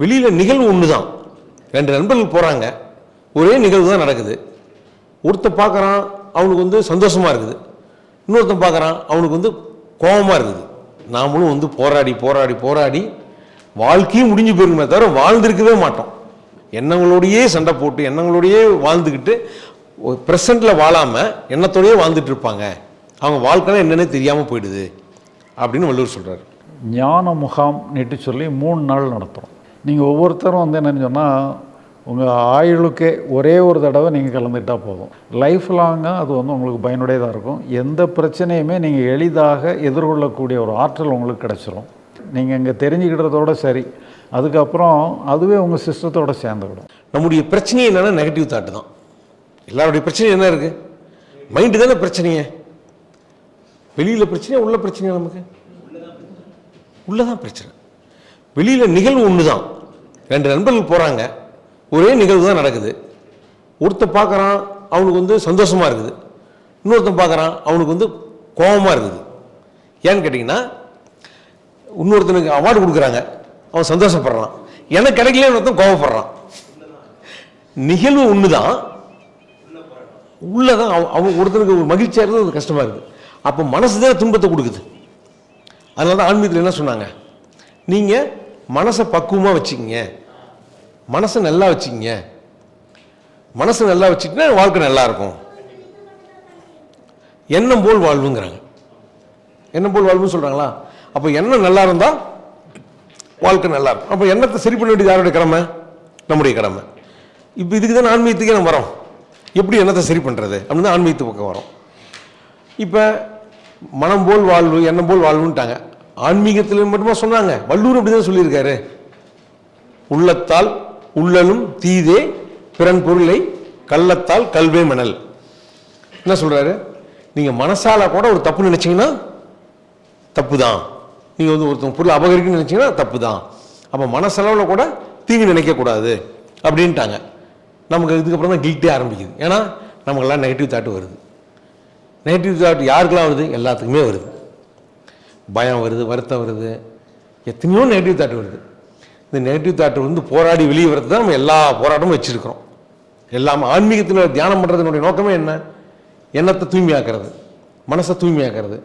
வெளியில் நிகழ்வு ஒன்று தான் ரெண்டு நண்பர்கள் போகிறாங்க ஒரே நிகழ்வு தான் நடக்குது. ஒருத்தன் பார்க்குறான் அவனுக்கு வந்து சந்தோஷமாக இருக்குது. இன்னொருத்தன் பார்க்குறான் அவனுக்கு வந்து கோபமாக இருக்குது. நாமளும் வந்து போராடி போராடி போராடி வாழ்க்கையும் முடிஞ்சு போயிருக்குமே தவிர வாழ்ந்திருக்கவே மாட்டோம். எண்ணங்களோடையே சண்டை போட்டு எண்ணங்களோடையே வாழ்ந்துக்கிட்டு ப்ரெசண்ட்டில் வாழாமல் எண்ணத்தோடையே வாழ்ந்துட்டு இருப்பாங்க. அவங்க வாழ்க்கைலாம் என்னன்னே தெரியாமல் போயிடுது. அப்படின்னு வள்ளுவர் சொல்கிறார் ஞான முகாம் நேற்று சொல்லி மூணு நாள் நடத்துகிறோம் நீங்கள் ஒவ்வொருத்தரும் வந்து என்னென்னு சொன்னால் உங்கள் ஆயுளுக்கே ஒரே ஒரு தடவை நீங்கள் கலந்துக்கிட்டால் போதும். லைஃப் லாங்காக அது வந்து உங்களுக்கு பயனுடையதாக இருக்கும். எந்த பிரச்சனையுமே நீங்கள் எளிதாக எதிர்கொள்ளக்கூடிய ஒரு ஆற்றல் உங்களுக்கு கிடச்சிரும். நீங்கள் இங்கே தெரிஞ்சுக்கிட்டதோட சரி. அதுக்கப்புறம் அதுவே உங்கள் சிஸ்டத்தோட சேர்ந்துவிடும். நம்முடைய பிரச்சனை என்னென்னா நெகட்டிவ் தாட்டு தான். எல்லாருடைய பிரச்சனையும் என்ன இருக்குது மைண்டு தானே பிரச்சனையே? வெளியில் பிரச்சனையா உள்ள பிரச்சனையா நமக்கு? உள்ளதான் பிரச்சனை. வெளியில் நிகழ்வு ஒன்று தான் ரெண்டு நண்பர்கள் போகிறாங்க ஒரே நிகழ்வு தான் நடக்குது. ஒருத்தன் பார்க்குறான் அவனுக்கு வந்து சந்தோஷமாக இருக்குது. இன்னொருத்தன் பார்க்குறான் அவனுக்கு வந்து கோபமாக இருக்குது. ஏன்னு கேட்டிங்கன்னா இன்னொருத்தனுக்கு அவார்டு கொடுக்குறாங்க. அவன் சந்தோஷப்படுறான். எனக்கு கிடைக்கலன்னு ஒருத்தன் கோபப்படுறான். நிகழ்வு ஒன்று தான் உள்ளே தான் அவன் ஒருத்தனுக்கு ஒரு மகிழ்ச்சியாக இருந்தது அது கஷ்டமாக இருக்குது. அப்போ மனசு தான் துன்பத்தை கொடுக்குது. அதனால தான் ஆன்மீகத்தில் என்ன சொன்னாங்க? நீங்கள் மனசை பக்குவமாக வச்சுக்கிங்க. மனசை நல்லா வச்சுக்கிங்க. மனசை நல்லா வச்சுக்கிட்டா வாழ்க்கை நல்லா இருக்கும். எண்ணம் போல் வாழ்வுங்கிறாங்க. எண்ணம் போல் வாழ்வுன்னு சொல்கிறாங்களா அப்போ எண்ணம் நல்லா இருந்தால் வாழ்க்கை நல்லா இருக்கும். அப்போ எண்ணத்தை சரி பண்ண வேண்டியது யாருடைய கடமை? நம்முடைய கடமை. இப்போ இதுக்கு தான் ஆன்மீகத்துக்கே நம்ம வரோம். எப்படி எண்ணத்தை சரி பண்ணுறது அப்படின்னு தான் ஆன்மீகத்து பக்கம் வரோம். இப்போ மனம் போல் வாழ்வு எண்ணம் போல் வாழ்வுன்ட்டாங்க ஆன்மீகத்தில் மட்டுமா சொன்னாங்க? வள்ளூர் அப்படிதான் சொல்லியிருக்காரு. உள்ளத்தால் உள்ளலும் தீதே பிறன் பொருளை கள்ளத்தால் கல்வே மணல். என்ன சொல்றாரு? நீங்க மனசால கூட ஒரு தப்பு நினைச்சீங்கன்னா தப்பு தான் நீங்கள் வந்து ஒருத்தவங்க பொருள் அபகரிக்கணும்னு நினச்சிங்கன்னா தப்பு தான் அப்போ மனசளவில் கூட தீங்கு நினைக்கக்கூடாது அப்படின்ட்டாங்க. நமக்கு இதுக்கப்புறம் தான் கில்ட்டே ஆரம்பிக்குது. ஏன்னா நமக்கெல்லாம் நெகட்டிவ் தாட் வருது. நெகட்டிவ் தாட் யாருக்கெல்லாம் வருது? எல்லாத்துக்குமே வருது. பயம் வருது வருத்தம் வருது. எத்தனையோ நெகட்டிவ் தாட் வருது. இந்த நெகட்டிவ் தாட் வந்து போராடி வெளியே வரது தான் நம்ம எல்லா போராட்டமும் வச்சுருக்கிறோம். எல்லாம் ஆன்மீகத்தில் தியானம் பண்ணுறதுனுடைய நோக்கமே என்ன? எண்ணத்தை தூய்மையாக்குறது மனசை தூய்மையாக்குறது.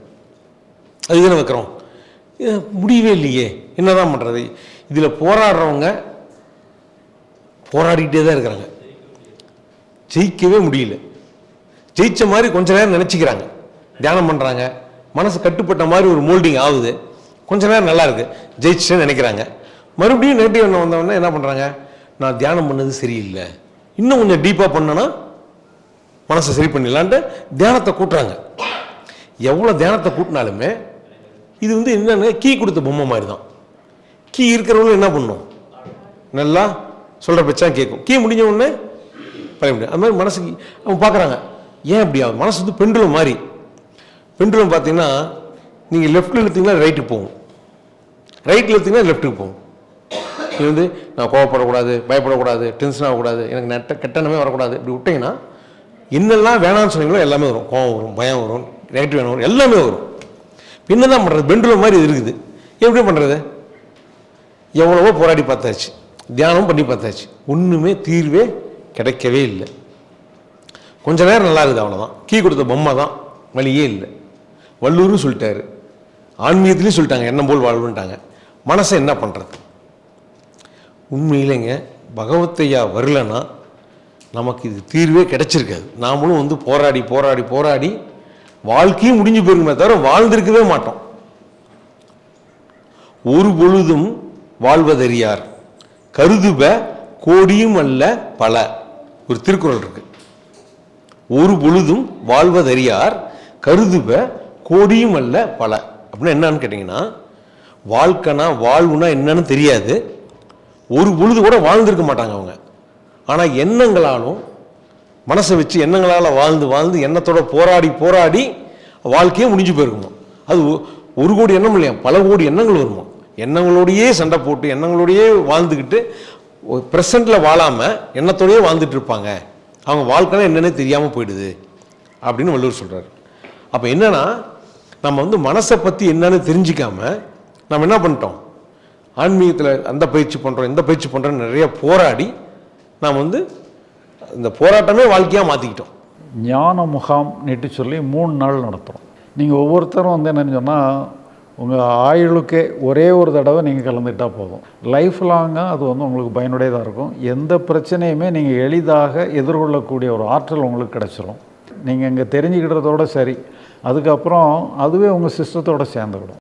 அதுதானே வைக்கிறோம். முடியவே இல்லையே. என்னதான் பண்ணுறது இதில் போராடுறவங்க போராடிக்கிட்டே தான் இருக்கிறாங்க. ஜெயிக்கவே முடியல. ஜெயித்த மாதிரி கொஞ்ச நேரம் நினச்சிக்கிறாங்க. தியானம் பண்ணுறாங்க மனசு கட்டுப்பட்ட மாதிரி ஒரு மோல்டிங் ஆகுது. கொஞ்ச நேரம் நல்லா இருக்கு. ஜெயிச்சுட்டேன்னு நினைக்கிறாங்க. மறுபடியும் நெகட்டிவ் எண்ணம் வந்தவொடனே என்ன பண்ணுறாங்க நான் தியானம் பண்ணது சரியில்லை. இன்னும் கொஞ்சம் டீப்பாக பண்ணனா மனசை சரி பண்ணிடலான்ட்டு தியானத்தை கூட்டுறாங்க. எவ்வளோ தியானத்தை கூட்டினாலுமே இது வந்து என்னென்ன கீ கொடுத்த பொம்மை மாதிரி தான் கீ இருக்கிறவங்களும் என்ன பண்ணும்? நல்லா சொல்கிற பச்சா கேட்கும். கீ முடிஞ்ச உடனே பழைய முடியும் அது மாதிரி மனசுக்கு அவங்க பார்க்குறாங்க. ஏன் அப்படி ஆகுது மனசு வந்து பெண்டுலம் மாதிரி. பெண்டுலம் பார்த்தீங்கன்னா நீங்கள் லெஃப்ட்டில் இழுத்தீங்கன்னா ரைட்டுக்கு போகும். ரைட்டில் இழுத்தீங்கன்னா லெஃப்ட்டுக்கு போகும். இது வந்து நான் கோவப்படக்கூடாது பயப்படக்கூடாது டென்ஷன் ஆகக்கூடாது எனக்கு நெட்ட கெட்டனமே வரக்கூடாது. இப்படி விட்டீங்கன்னா என்னெல்லாம் வேணாம்னு சொன்னீங்களோ எல்லாமே வரும். கோவம் வரும் பயம் வரும் நெகட்டிவ் வேணும் வரும் எல்லாமே வரும். பின்ன தான் பண்ணுறது பெண்டுலம் மாதிரி இது இருக்குது. எப்படி பண்ணுறது எவ்வளவோ போராடி பார்த்தாச்சு. தியானம் பண்ணி பார்த்தாச்சு. ஒன்றுமே தீர்வே கிடைக்கவே இல்லை. கொஞ்ச நேரம் நல்லா இருக்குது அவ்வளோதான் கீ கொடுத்த பொம்மை தான் வழியே இல்லை. வள்ளூரும் சொல்லிட்டாரு. ஆன்மீகத்துலேயும் சொல்லிட்டாங்க எண்ணம் போல் வாழ்வுன்ட்டாங்க. மனசை என்ன பண்ணுறது உண்மையிலேங்க பகவத்தையா வரலன்னா நமக்கு இது தீர்வே கிடைச்சிருக்காது. நாமளும் வந்து போராடி போராடி போராடி வாழ்க்கையும் முடிஞ்சு போயிருக்குமே தவிர வாழ்ந்திருக்கவே மாட்டோம். ஒரு பொழுதும் வாழ்வதறியார். கருதுப கோடியும் அல்ல பல. ஒரு திருக்குறள் இருக்கு. ஒரு பொழுதும் வாழ்வதறியார். கருதுப கோடியும் அல்ல பல. அப்படின்னா என்னன்னு கேட்டிங்கன்னா வாழ்க்கைனா வாழ்வுனா என்னன்னு தெரியாது. ஒரு பொழுது கூட வாழ்ந்திருக்க மாட்டாங்க அவங்க. ஆனால் எண்ணங்களாலும் மனசை வச்சு எண்ணங்களால் வாழ்ந்து வாழ்ந்து எண்ணத்தோட போராடி போராடி வாழ்க்கையே முடிஞ்சு போயிருக்குமா? அது ஒ- ஒரு கோடி எண்ணம் இல்லையா? பல கோடி எண்ணங்கள் வருமா? எண்ணங்களோடையே சண்டை போட்டு எண்ணங்களோடையே வாழ்ந்துக்கிட்டு ப்ரெசண்ட்டில் வாழாமல் எண்ணத்தோடையே வாழ்ந்துட்டு இருப்பாங்க. அவங்க வாழ்க்கைனா என்னன்னே தெரியாமல் போயிடுது. அப்படின்னு வள்ளுவர் சொல்கிறார் அப்போ என்னென்னா நம்ம வந்து மனசை பற்றி என்னன்னு தெரிஞ்சிக்காம நம்ம என்ன பண்ணிட்டோம்? ஆன்மீகத்தில் அந்த பயிற்சி பண்ணுறோம் இந்த பயிற்சி பண்ணுறோன்னு நிறைய போராடி நாம் வந்து இந்த போராட்டமே வாழ்க்கையாக மாற்றிக்கிட்டோம் ஞான முகாம் நெட்டு சொல்லி மூணு நாள் நடத்துகிறோம் நீங்கள் ஒவ்வொருத்தரும் வந்து என்னென்னு சொன்னால் உங்கள் ஆயுளுக்கே ஒரே ஒரு தடவை நீங்கள் கலந்துக்கிட்டால் போதும். லைஃப் லாங்காக அது வந்து உங்களுக்கு பயனுடையதாக இருக்கும். எந்த பிரச்சனையுமே நீங்கள் எளிதாக எதிர்கொள்ளக்கூடிய ஒரு ஆற்றல் உங்களுக்கு கிடச்சிரும். நீங்கள் இங்கே தெரிஞ்சுக்கிட்டதோட சரி. அதுக்கப்புறம் அதுவே உங்கள் சிஸ்டத்தோட சேர்ந்துவிடும்.